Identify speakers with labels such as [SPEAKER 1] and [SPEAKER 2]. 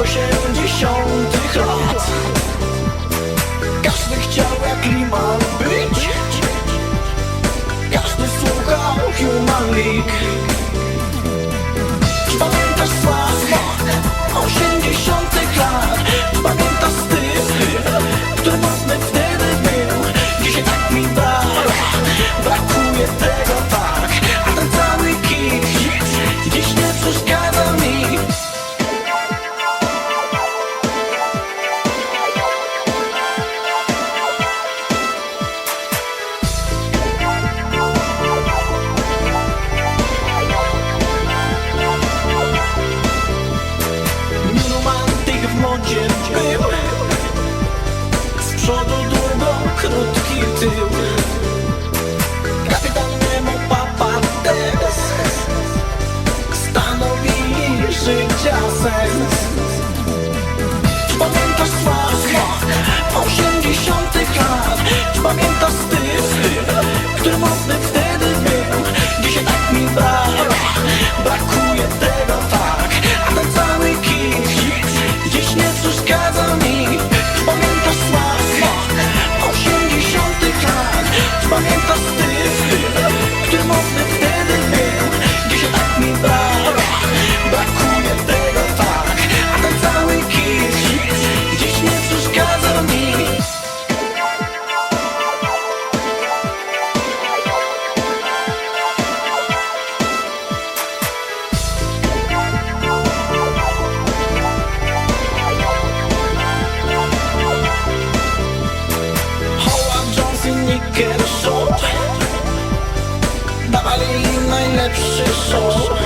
[SPEAKER 1] osiemdziesiątych lat. Każdy chciał jak Liman być. Każdy słuchał Human League. krótki tył. Kapitan Nemo, papa Stanowili życia sens. Czy pamiętasz smak osiemdziesiątych lat? Czy pamiętasz styl, który mocny Kiedy są Dawali najlepszy show